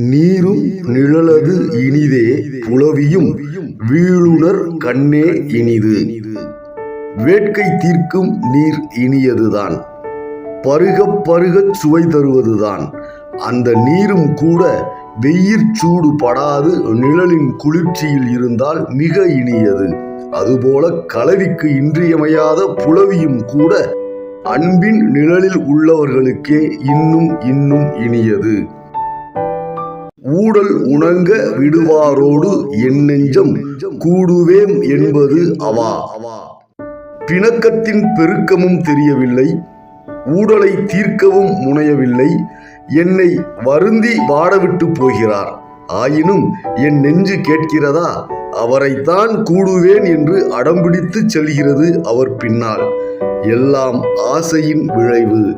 நீரும் நிழலது இனிதே புலவியும் வீழுணர் கண்ணே இனிது. வேட்கை தீர்க்கும் நீர் இனியதுதான். பருகப் பருகச் சுவை தருவதுதான். அந்த நீரும் கூட வெயிற் சூடு படாது நிழலின் குளிர்ச்சியில் இருந்தால் மிக இனியது. அதுபோல கலவிக்கு இன்றியமையாத புலவியும் கூட அன்பின் நிழலில் உள்ளவர்களுக்கே இன்னும் இன்னும் இனியது. ஊடல் உணங்க விடுவாரோடு என் நெஞ்சம் கூடுவேம் என்பது அவா. பிணக்கத்தின் பெருக்கமும் தெரியவில்லை ஊடலை தீர்க்கவும் முனையவில்லை என்னை வருந்தி வாடவிட்டு போகிறார். ஆயினும் என் நெஞ்சு கேட்கிறதா? அவரைத்தான் கூடுவேன் என்று அடம்பிடித்து செல்கிறது அவர் பின்னால். எல்லாம் ஆசையின் விளைவு.